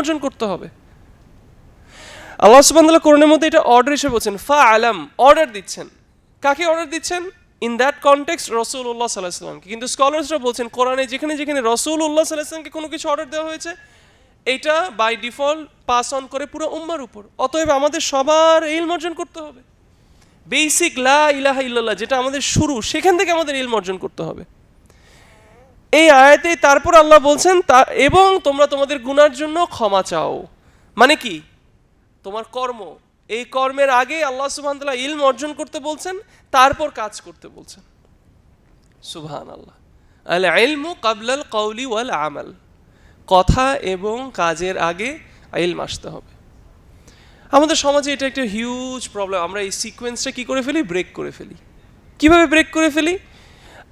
অর্জন করতে হবে। আল্লাহ সুবহানাহু কোরআনের মধ্যে এটা অর্ডার হিসেবে বলছেন ফা আলাম অর্ডার দিচ্ছেন। কাকে অর্ডার দিচ্ছেন? ইন দ্যাট কনটেক্সট রসুল্লাহ সাল্লাহ সাল্লামকে কিন্তু স্কলার্সরা বলছেন, কোরআনে যেখানে যেখানে রসুল্লাহ সাল্লাহ সাল্লামকে কোনো কিছু অর্ডার দেওয়া হয়েছে, এটা বাই ডিফল্ট পাস অন করে পুরো উম্মার উপর। অতএব আমাদের সবার ইলম অর্জন করতে হবে। বেসিক লা ইলাহা ইল্লাল্লাহ যেটা আমাদের শুরু, সেখান থেকে আমাদের ইলম অর্জন করতে হবে। এই আয়াতে তারপর আল্লাহ বলছেন, তা, এবং তোমরা তোমাদের গুনার জন্য ক্ষমা চাও। মানে কি? তোমার কর্ম। এই কর্মের আগে আল্লাহ সুবহানাহু ইলম অর্জন করতে বলছেন, তারপর কাজ করতে বলছেন। সুবহান আল্লাহ আল ইলমু কাবলাল কওলি ওয়াল আমাল। কথা এবং কাজের আগে ইলম আসতে হবে। আমাদের সমাজে এটা একটা হিউজ প্রবলেম আমরা এই সিকোয়েন্সটা কি করে ফেলি? ব্রেক করে ফেলি। কীভাবে ব্রেক করে ফেলি?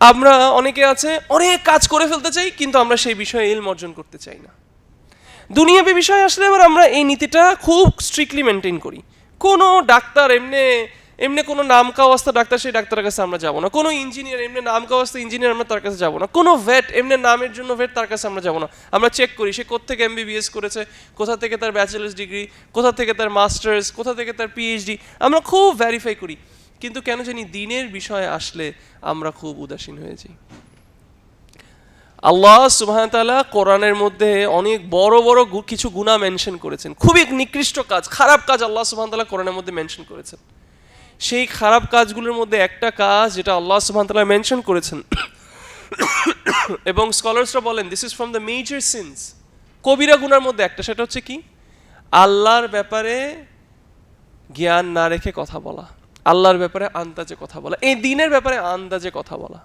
আমরা অনেকে আছে, অনেক কাজ করে ফেলতে চাই, কিন্তু আমরা সেই বিষয়ে ইলম অর্জন করতে চাই না। দুনিয়াবী বিষয় আসলে এবার আমরা এই নীতিটা খুব স্ট্রিক্টলি মেনটেন করি। কোনো ডাক্তার এমনি এমনি কোনো নাম কাওয়াস্তা ডাক্তার, সেই ডাক্তারের কাছে আমরা যাব না। কোনো ইঞ্জিনিয়ার এমনি নাম কাওয়াস্তা ইঞ্জিনিয়ার আমরা তার কাছে যাব না। কোনো ভেট এমনি নামের জন্য ভেট তার কাছে আমরা যাব না। আমরা চেক করি, সে কোথেকে এমবিবিএস করেছে, কোথা থেকে তার ব্যাচেলার্স ডিগ্রি কোথা থেকে তার মাস্টার্স কোথা থেকে তার পিএইচডি আমরা খুব ভ্যারিফাই করি। কিন্তু কেন জানি দিনের বিষয়ে আসলে আমরা খুব উদাসীন হয়ে যাই আল্লাহ সুবহান তাআলা কোরআনের মধ্যে অনেক বড় বড় কিছু গুণা মেনশন করেছেন। খুবই নিকৃষ্ট কাজ, খারাপ কাজ আল্লাহ সুবহান তাআলা কোরআনের মধ্যে মেনশন করেছেন। সেই খারাপ কাজগুলোর মধ্যে একটা কাজ যেটা আল্লাহ সুবহান তাআলা মেনশন করেছেন। এবং স্কলার্সরা বলেন this is from the major sins কবিরা গুনার মধ্যে একটা, সেটা হচ্ছে কি? আল্লাহর ব্যাপারে জ্ঞান না রেখে কথা বলা। আল্লাহর ব্যাপারে আন্দাজে কথা বলা, এই দিনের ব্যাপারে আন্দাজে কথা বলা।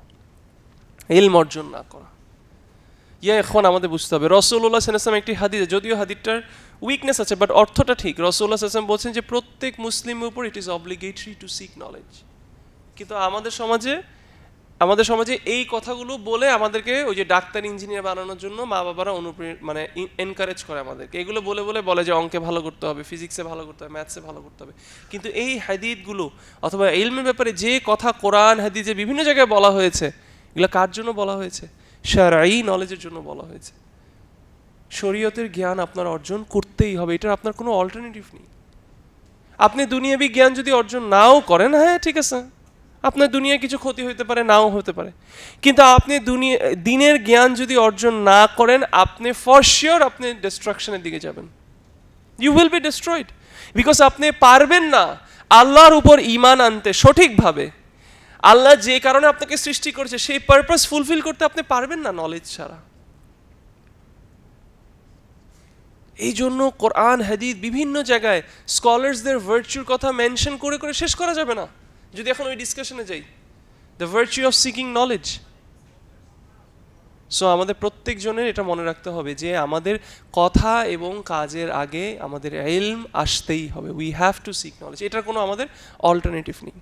ইলম অর্জন না করা। ইয়া এখন আমাদের বুঝতে হবে। রসুল্লাহ সাল্লাম একটি হাদিস, যদিও হাদিসটার উইকনেস আছে বাট অর্থটা ঠিক। রসুল্লাহ সাল্লাম বলছেন যে, প্রত্যেক মুসলিমের উপর it is obligatory to seek knowledge কিন্তু আমাদের সমাজে আমাদের সমাজে এই কথাগুলো বলে আমাদেরকে ওই যে ডাক্তার, ইঞ্জিনিয়ার বানানোর জন্য মা বাবারা অনুপ্রেরণা মানে এনকারেজ করে আমাদেরকে। এগুলো বলে বলে বলে যে অঙ্কে ভালো করতে হবে ফিজিক্সে ভালো করতে হবে ম্যাথসে ভালো করতে হবে। কিন্তু এই হাদিদগুলো অথবা ইলমের ব্যাপারে যে কথা কোরআন হাদিজে বিভিন্ন জায়গায় বলা হয়েছে, এগুলো কার জন্য বলা হয়েছে? সারাই নলেজের জন্য বলা হয়েছে। শরীয়তের জ্ঞান আপনার অর্জন করতেই হবে, এটার আপনার কোনো অল্টারনেটিভ নেই। আপনি দুনিয়াবি জ্ঞান যদি অর্জন নাও করেন হ্যাঁ ঠিক আছে। আপনার দুনিয়ায় কিছু ক্ষতি হতে পারে, নাও হতে পারে। কিন্তু আপনি দুনিয়া দিনের জ্ঞান যদি অর্জন না করেন, আপনি ফর শিওর আপনি ডিস্ট্রাকশনের দিকে যাবেন। You will be destroyed because আপনি পারবেন না আল্লাহর উপর ইমান আনতে সঠিকভাবে। আল্লাহ যে কারণে আপনাকে সৃষ্টি করেছে, সেই পারপাস ফুলফিল করতে আপনি পারবেন না নলেজ ছাড়া। এই জন্য কোরআন হাদিদ বিভিন্ন জায়গায় স্কলার্সদের ভার্চুর কথা মেনশন করে করে শেষ করা যাবে না। যদি এখন ওই ডিসকাশনে যাই the virtue of seeking knowledge so আমাদের প্রত্যেকজনের এটা মনে রাখতে হবে যে, আমাদের কথা এবং কাজের আগে আমাদের এলম আসতেই হবে। We have to seek knowledge এটার কোনো আমাদের অল্টারনেটিভ নেই।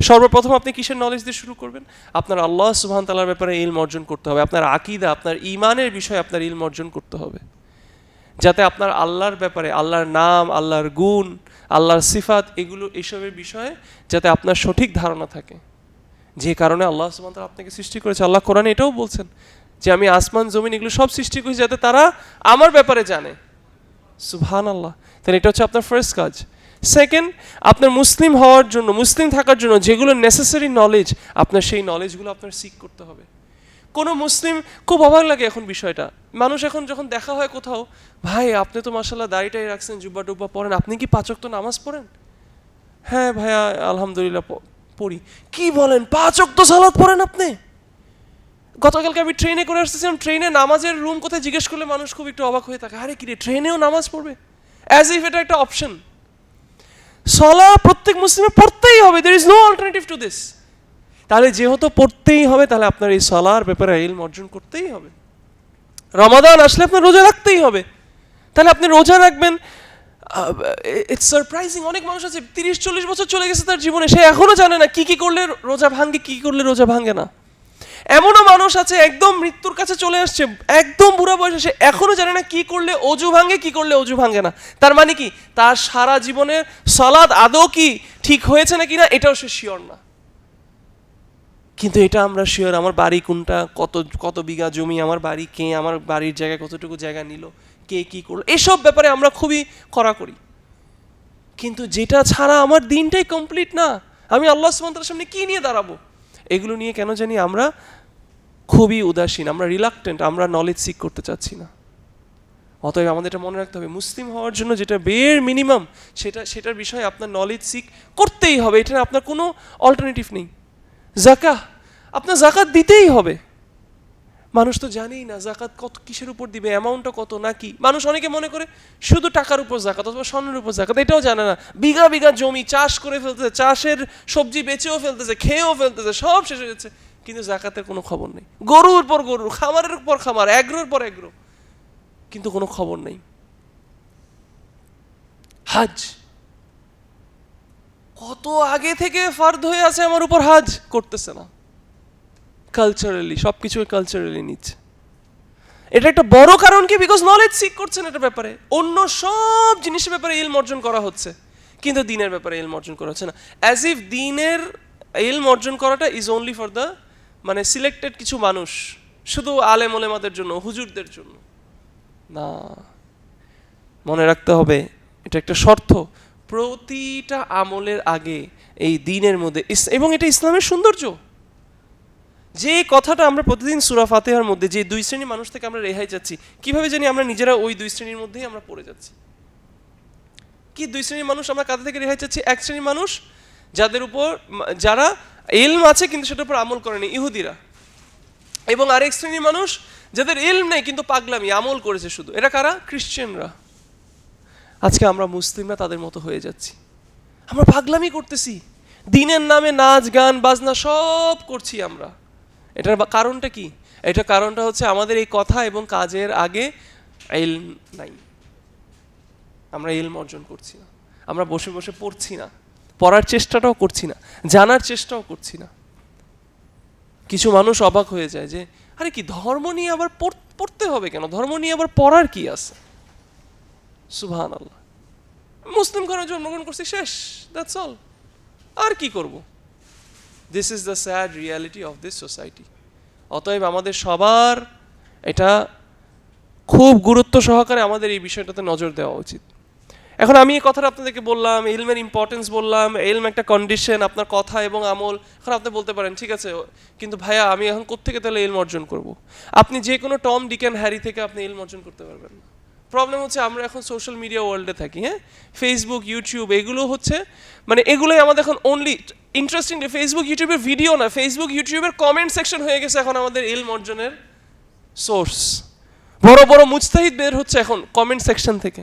সর্বপ্রথম আপনি কিসের নলেজ দিয়ে শুরু করবেন? আপনার আল্লাহ সুবহান তালার ব্যাপারে ইলম অর্জন করতে হবে। আপনার আকিদা, আপনার ইমানের বিষয়ে আপনার ইলম অর্জন করতে হবে। যাতে আপনার আল্লাহর ব্যাপারে, আল্লাহর নাম, আল্লাহর গুণ, আল্লাহর সিফাত, এগুলো, এসবের বিষয়ে যাতে আপনার সঠিক ধারণা থাকে। যে কারণে আল্লাহ তাআলা আপনাকে সৃষ্টি করেছে। আল্লাহ কোরআনে এটাও বলছেন যে, আমি আসমান, জমিন এগুলো সব সৃষ্টি করেছি যাতে তারা আমার ব্যাপারে জানে। সুহান আল্লাহ তাহলে এটা হচ্ছে আপনার ফার্স্ট কাজ। সেকেন্ড আপনার মুসলিম হওয়ার জন্য, মুসলিম থাকার জন্য যেগুলো নেসেসারি নলেজ আপনার সেই নলেজগুলো আপনার সিক করতে হবে। কোনো মুসলিম খুব অবাক লাগে এখন বিষয়টা। মানুষ এখন যখন দেখা হয় কোথাও, ভাই, আপনি তো মাসাল্লাহ দাড়িটাই রাখছেন, জুব্বা টুব্বা পড়েন আপনি কি পাচক তো নামাজ পড়েন? হ্যাঁ ভাইয়া, আলহামদুলিল্লাহ পড়ি। কি বলেন, পাঁচ অক্ত সালাদ পড়েন আপনি? গতকালকে আমি ট্রেনে করে আসতেছিলাম, ট্রেনে নামাজের রুম কোথায় জিজ্ঞেস করলে মানুষ খুব একটু অবাক হয়ে থাকে, আরে কি রে, ট্রেনেও নামাজ পড়বে? অ্যাজ ইফ এটা একটা অপশন সলা প্রত্যেক মুসলিমে পড়তেই হবে there is no alternative to this তাহলে যেহেতু পড়তেই হবে, তাহলে আপনার এই সলার ব্যাপারে ইলম অর্জন করতেই হবে। রমাদান আসলে আপনার রোজা রাখতেই হবে। তাহলে আপনি রোজা রাখবেন ইটস সারপ্রাইজিং অনেক মানুষ আছে, তিরিশ, চল্লিশ বছর চলে গেছে তার জীবনে, সে এখনও জানে না কি কি করলে রোজা ভাঙ্গে, কি করলে রোজা ভাঙ্গে না। এমনও মানুষ আছে, একদম মৃত্যুর কাছে চলে আসছে, একদম বুড়া বয়সে সে এখনও জানে না কি করলে অজু ভাঙ্গে, কি করলে অজু ভাঙ্গে না। তার মানে কি? তার সারা জীবনের সলাদ আদৌ কি ঠিক হয়েছে নাকি না, এটাও সে শিওর না। কিন্তু এটা আমরা শিওর আমার বাড়ি কোনটা, কত কত বিঘা জমি, আমার বাড়ি কে, আমার বাড়ির জায়গায় কতটুকু জায়গা নিল, কে কি করল, এসব ব্যাপারে আমরা খুবই কড়াকড়ি। কিন্তু যেটা ছাড়া আমার দিনটাই কমপ্লিট না। আমি আল্লাহ সুমন্তার সামনে কী নিয়ে দাঁড়াবো? এগুলো নিয়ে কেন জানি আমরা খুবই উদাসীন, আমরা রিলাক্টেন্ট আমরা নলেজ সিক করতে চাচ্ছি না। অতএব আমাদের এটা মনে রাখতে হবে, মুসলিম হওয়ার জন্য যেটা বের মিনিমাম সেটা, সেটার বিষয়ে আপনার নলেজ সিক করতেই হবে, এটা আপনার কোনো অল্টারনেটিভ নেই। জাকা আপনার জাকাত দিতেই হবে। মানুষ তো জানেই না জাকাত কত কিসের উপর দিবে অ্যামাউন্টটা কত নাকি। মানুষ অনেকে মনে করে শুধু টাকার উপর জাকাত অথবা স্বর্ণের উপর জাকাত, এটাও জানে না। বিঘা বিঘা জমি চাষ করে ফেলতেছে, চাষের সবজি বেচেও ফেলতেছে, খেয়েও ফেলতেছে, সব শেষ হয়ে যাচ্ছে। কিন্তু জাকাতের কোনো খবর নেই। গরুর পর গরু, খামারের পর খামার, এগ্রোর পর এগ্রো। কিন্তু কোনো খবর নেই। হাজ। কত আগে থেকে ফার্দ হয়ে আছে আমার উপর হাজ করতেছে না। কালচারালি সব কিছু কালচারালি নিচ্ছে। এটা একটা বড় কারণ কি? বিকজ নলেজ সিক করছেন এটা ব্যাপারে। অন্য সব জিনিসের ব্যাপারে ইলম অর্জন করা হচ্ছে। কিন্তু দিনের ব্যাপারে ইলম অর্জন করা হচ্ছে না। অ্যাজ ইফ দিনের ইলম অর্জন করাটা ইজ অনলি ফর দ্য মানে সিলেক্টেড কিছু মানুষ। শুধু আলেম ওলেমাদের জন্য, হুজুরদের জন্য। না। মনে রাখতে হবে, এটা একটা শর্ত। প্রতিটা আমলের আগে এই দিনের মধ্যে এবং এটা ইসলামের সৌন্দর্য। যে কথাটা আমরা প্রতিদিন সুরা ফাতেহার মধ্যে, যে দুই শ্রেণির মানুষ থেকে আমরা রেহাই যাচ্ছি কীভাবে জানি আমরা নিজেরা ওই দুই শ্রেণির মধ্যেই আমরা পড়ে যাচ্ছি। কি দুই শ্রেণির মানুষ আমরা কাদের থেকে রেহাই যাচ্ছি এক শ্রেণির মানুষ যাদের উপর যারা এলম আছে কিন্তু সেটার উপর আমল করেনি ইহুদিরা। এবং আরেক শ্রেণির মানুষ যাদের এলম নেই কিন্তু পাগলামি, আমল করেছে শুধু। এরা কারা? খ্রিশ্চানরা আজকে আমরা মুসলিমরা তাদের মতো হয়ে যাচ্ছি। আমরা পাগলামি করতেছি। দিনের নামে নাচ, গান, বাজনা সব করছি আমরা। এটার কারণটা কি? এটা কারণটা হচ্ছে আমাদের এই কথা এবং কাজের আগে এলম নাই। আমরা এলম অর্জন করছি না। আমরা বসে বসে পড়ছি না। পড়ার চেষ্টাটাও করছি না। জানার চেষ্টাও করছি না। কিছু মানুষ অবাক হয়ে যায় যে, আরে কি ধর্ম নিয়ে আবার পড়তে হবে কেন? ধর্ম নিয়ে আবার পড়ার কি আছে? সুবহান আল্লাহ মুসলিম ঘরে জন্মগ্রহণ করছি, শেষ দ্যাটস অল আর কি করব? This is the sad reality of this society অতএব আমাদের সবার এটা খুব গুরুত্ব সহকারে আমাদের এই বিষয়টাতে নজর দেওয়া উচিত। এখন আমি এই কথাটা আপনাদেরকে বললাম এলমের ইম্পর্টেন্স বললাম এলম একটা কন্ডিশন আপনার কথা এবং আমল। এখন আপনি বলতে পারেন, ঠিক আছে, কিন্তু ভাইয়া, আমি এখন কোত্থেকে তাহলে এলম অর্জন করব? আপনি যে কোনো টম ডিকেন হ্যারি থেকে আপনি এলম অর্জন করতে পারবেন। না প্রবলেম হচ্ছে আমরা এখন সোশ্যাল মিডিয়া ওয়ার্ল্ডে থাকি হ্যাঁ? ফেসবুক ইউটিউব এগুলো হচ্ছে মানে এগুলোই আমাদের এখন অনলি ইন্টারেস্টিং ফেসবুক ইউটিউবের ভিডিও না ফেসবুক ইউটিউবের কমেন্ট সেকশন হয়ে গেছে এখন আমাদের এলম অর্জনের সোর্স বড় বড় মুজতাহিদ বের হচ্ছে এখন কমেন্ট সেকশন থেকে।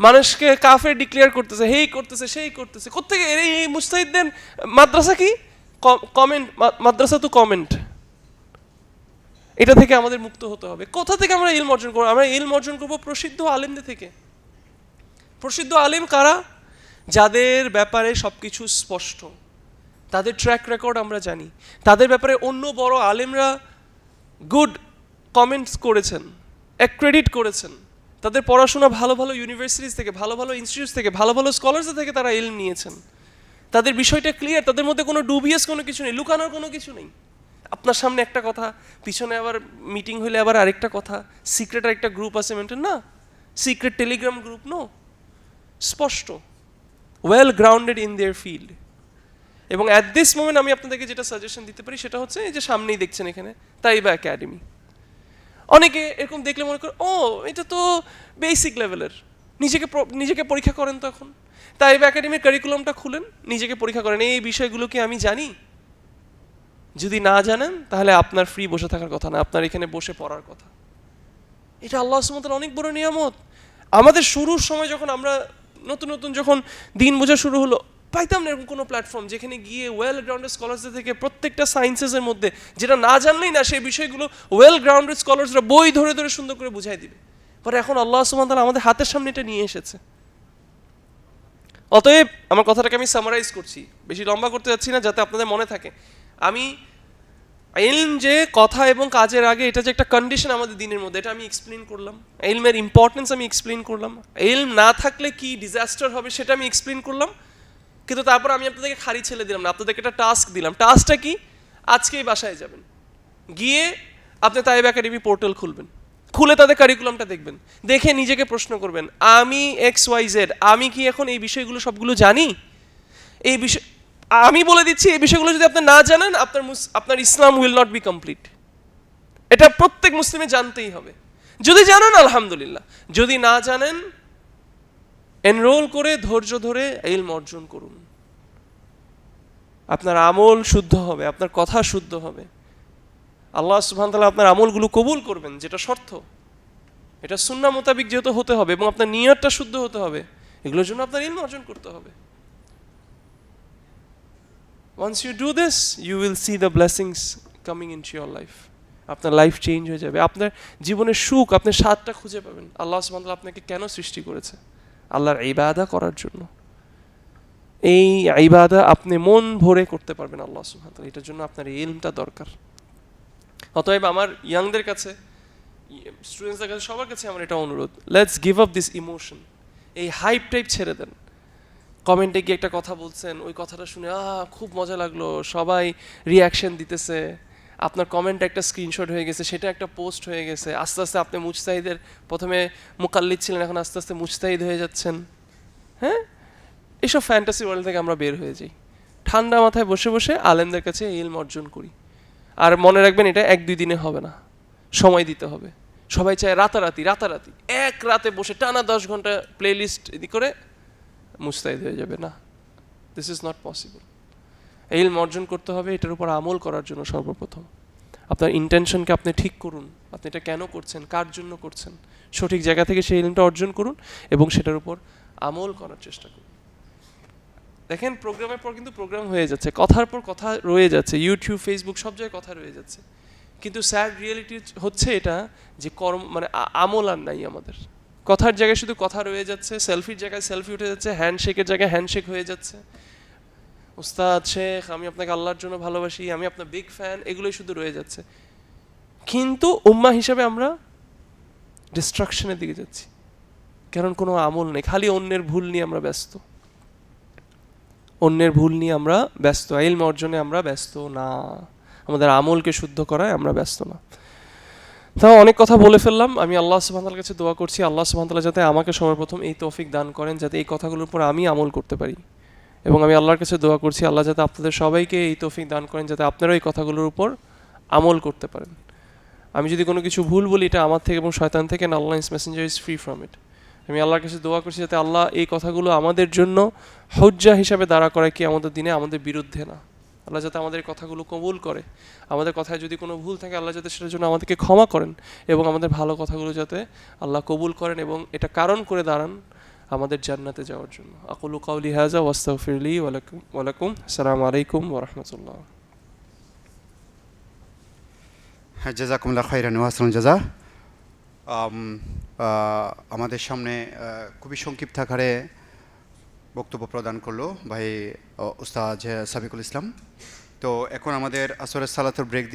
মানুষকে কাফের ডিক্লেয়ার করতেছে, হেই করতেছে, সেই করতেছে। কোথেকে এই মুস্তাহিদদের মাদ্রাসা কি? কমেন্ট মাদ্রাসা তো কমেন্ট এটা থেকে আমাদের মুক্ত হতে হবে। কোথা থেকে আমরা ইলম অর্জন করব? আমরা ইলম অর্জন করব প্রসিদ্ধ আলেমদের থেকে। প্রসিদ্ধ আলেম কারা? যাদের ব্যাপারে সবকিছু স্পষ্ট। তাদের ট্র্যাক রেকর্ড আমরা জানি। তাদের ব্যাপারে অন্য বড় আলেমরা গুড কমেন্টস করেছেন ক্রেডিট করেছেন। তাদের পড়াশোনা ভালো ভালো ইউনিভার্সিটিস থেকে, ভালো ভালো ইনস্টিটিউট থেকে, ভালো ভালো স্কলার্স থেকে তারা ইলম নিয়েছেন। তাদের বিষয়টা ক্লিয়ার তাদের মধ্যে কোনো ডুবিয়াস কোনো কিছু নেই, লুকানোর কোনো কিছু নেই। আপনার সামনে একটা কথা, পিছনে আবার মিটিং হলে আবার আরেকটা কথা। সিক্রেট আরেকটা গ্রুপ আছে মেনটেন না? সিক্রেট টেলিগ্রাম গ্রুপ নো স্পষ্ট। Well grounded in their field এবং অ্যাট দিস মোমেন্ট আমি আপনাদেরকে যেটা সাজেশন দিতে পারি, সেটা হচ্ছে এই যে সামনেই দেখছেন এখানে তাই তাইবা একাডেমি অনেকে এরকম দেখলে মনে করে, ও, এটা তো বেসিক লেভেলের নিজেকে নিজেকে পরীক্ষা করেন তো এখন। তাই তাইবা একাডেমির কারিকুলামটা খুলেন, নিজেকে পরীক্ষা করেন। এই বিষয়গুলো কি আমি জানি? যদি না জানেন, তাহলে আপনার ফ্রি বসে থাকার কথা না, আপনার এখানে বসে পড়ার কথা। এটা আল্লাহ সুমতার অনেক বড় নিয়ামত। আমাদের শুরুর সময় যখন আমরা নতুন নতুন যখন দিন বোঝা শুরু হলো, পাইতাম না এরকম কোনো প্ল্যাটফর্ম যেখানে গিয়ে ওয়েল গ্রাউন্ডেড স্কলার্সদের থেকে প্রত্যেকটা সায়েন্সেসের মধ্যে, যেটা না জানলেই না সেই বিষয়গুলো ওয়েল গ্রাউন্ডেড স্কলার্সরা বই ধরে ধরে সুন্দর করে বুঝাই দিবে। পরে এখন আল্লাহ সুমান তালা আমাদের হাতের সামনে এটা নিয়ে এসেছে। অতএব, আমার কথাটাকে আমি সামারাইজ করছি। বেশি লম্বা করতে যাচ্ছি না, যাতে আপনাদের মনে থাকে। আমি এলম যে কথা এবং কাজের আগে এটা যে একটা কন্ডিশন আমাদের দিনের মধ্যে, এটা আমি এক্সপ্লেন করলাম। এলমের ইম্পর্টেন্স আমি এক্সপ্লেন করলাম। এলম না থাকলে কি ডিজাস্টার হবে সেটা আমি এক্সপ্লেন করলাম। কিন্তু তারপর আমি আপনাদেরকে খালি ছেলে দিলাম না, আপনাদেরকে একটা টাস্ক দিলাম। টাস্কটা কি? আজকেই বাসায় যাবেন। গিয়ে আপনি তাইব একাডেমি পোর্টাল খুলবেন। খুলে তাদের কারিকুলামটা দেখবেন। দেখে নিজেকে প্রশ্ন করবেন, আমি এক্স ওয়াই জেড আমি কি এখন এই বিষয়গুলো সবগুলো জানি? এই বিষয় আমি বলে দিচ্ছি, এই বিষয়গুলো যদি আপনি না জানেন, আপনার আপনার Islam will not be complete এটা প্রত্যেক মুসলিমে জানতেই হবে। যদি জানেন, আলহামদুলিল্লাহ। যদি না জানেন এনরোল করে, ধৈর্য ধরে ইলম অর্জন করুন। আপনার আমল শুদ্ধ হবে, আপনার কথা শুদ্ধ হবে। আল্লাহ সুবহান তাআলা আপনার আমলগুলো কবুল করবেন, যেটা শর্ত। এটা সুন্না মোতাবিক যেহেতু হতে হবে এবং আপনার নিয়তটা শুদ্ধ হতে হবে, এগুলোর জন্য আপনার ইলম অর্জন করতে হবে। Once you do this you will see the blessings coming in your life আপনার লাইফ চেঞ্জ হয়ে যাবে। আপনার জীবনের সুখ আপনি স্বাদটা খুঁজে পাবেন। আল্লাহ তাআলা আপনাকে কেন সৃষ্টি করেছে? আল্লাহর ইবাদা করার জন্য। এই ইবাদা আপনি মন ভরে করতে পারবেন আল্লাহ তাআলা। এটার জন্য আপনার এই ইলমটা দরকার। অতএব আমার ইয়াংদের কাছে স্টুডেন্টসদের কাছে, সবার কাছে আমার এটা অনুরোধ। Let's give up this emotion এই হাইপ টাইপ ছেড়ে দেন। কমেন্টে গিয়ে একটা কথা বলছেন, ওই কথাটা শুনে, আহ, খুব মজা লাগল, সবাই রিয়াকশন দিতেছে। আপনার কমেন্ট একটা স্ক্রিনশট হয়ে গেছে, সেটা একটা পোস্ট হয়ে গেছে। আস্তে আস্তে আপনি মুজতাহিদের, প্রথমে মোকাল্লিদ ছিলেন, এখন আস্তে আস্তে মুজতাহিদ হয়ে যাচ্ছেন। হ্যাঁ? এইসব ফ্যান্টাসি ওয়ার্ল্ড থেকে আমরা বের হয়ে যাই। ঠান্ডা মাথায় বসে বসে আলেমদের কাছে ইলম অর্জন করি। আর মনে রাখবেন, এটা এক দুই দিনে হবে না। সময় দিতে হবে। সবাই চায় রাতারাতি রাতারাতি। এক রাতে বসে টানা দশ ঘণ্টা প্লে লিস্ট করে মুস্তাহিদ হয়ে যাবে, না। দিস ইজ নট পসিবল ইলম অর্জন করতে হবে, এটার উপর আমল করার জন্য সর্বপ্রথম। আপনার ইন্টেনশনকে আপনি ঠিক করুন, আপনি এটা কেন করছেন, কার জন্য করছেন, সঠিক জায়গা থেকে সেই ইলমটা অর্জন করুন এবং সেটার উপর আমল করার চেষ্টা করুন। দেখেন, প্রোগ্রামের পর কিন্তু প্রোগ্রাম হয়ে যাচ্ছে, কথার পর কথা রয়ে যাচ্ছে ইউটিউব ফেসবুক সব জায়গায় কথা রয়ে যাচ্ছে। কিন্তু স্যাড রিয়েলিটি হচ্ছে এটা যে কর্ম মানে আমল আর নাই আমাদের। কথার জায়গায় শুধু কথা রয়ে যাচ্ছে সেলফির জায়গায় সেলফি উঠে যাচ্ছে হ্যান্ডশেকের জায়গায় হ্যান্ডশেক হয়ে যাচ্ছে। উস্তাদ, শেখ, আমি আপনাকে আল্লাহর জন্য ভালোবাসি, আমি আপনার বিগ ফ্যান এগুলোই শুধু রয়ে যাচ্ছে। কিন্তু উম্মা হিসাবে আমরা ডিস্ট্রাকশনের দিকে যাচ্ছি। কারণ কোনো আমল নেই, খালি অন্যের ভুল নিয়ে আমরা ব্যস্ত। অন্যের ভুল নিয়ে আমরা ব্যস্ত, ইলম অর্জনে আমরা ব্যস্ত না। আমাদের আমলকে শুদ্ধ করায় আমরা ব্যস্ত না। তাও অনেক কথা বলে ফেললাম। আমি আল্লাহ সুবহানার কাছে দোয়া করছি। আল্লাহ সুবহানাল্লাহ যাতে আমাকে সর্বপ্রথম এই তৌফিক দান করেন, যাতে এই কথাগুলোর উপর আমি আমল করতে পারি। এবং আমি আল্লাহর কাছে দোয়া করছি, আল্লাহ যাতে আপনাদের সবাইকে এই তৌফিক দান করেন, যাতে আপনারাও এই কথাগুলোর উপর আমল করতে পারেন। আমি যদি কোনো কিছু ভুল বলি, এটা আমার থেকে এবং শয়তান থেকে Allah his messenger is free from it আমি আল্লাহর কাছে দোয়া করছি, যাতে আল্লাহ এই কথাগুলো আমাদের জন্য হজ্জা হিসাবে দাঁড়া করায় কি আমাদের দিনে আমাদের বিরুদ্ধে না। আল্লাহ যাতে আমাদের কথাগুলো কবুল করে। আমাদের কথায় যদি কোনো ভুল থাকে, আল্লাহ যাতে সেটার জন্য আমাদেরকে ক্ষমা করেন এবং আমাদের ভালো কথাগুলো যাতে আল্লাহ কবুল করেন এবং এটা কারণ করে দাঁড়ান আমাদের জান্নাতে যাওয়ার জন্য। আকুলু কাউলি হাজা ওয়াস্তাগফিরলি ওয়ালাইকুম ওয়ালাকুম আসসালামু আলাইকুম ওয়া রাহমাতুল্লাহ। হ্যাঁ জাজাকুমুল্লাহ খাইরান ওয়াসালাম জাজা। আমাদের সামনে খুবই সংক্ষিপ্ত আকারে বক্তব্য প্রদান করল ভাই উস্তাদ সাবিকুল ইসলাম। তো এখন আমাদের আসরের সালাতের ব্রেক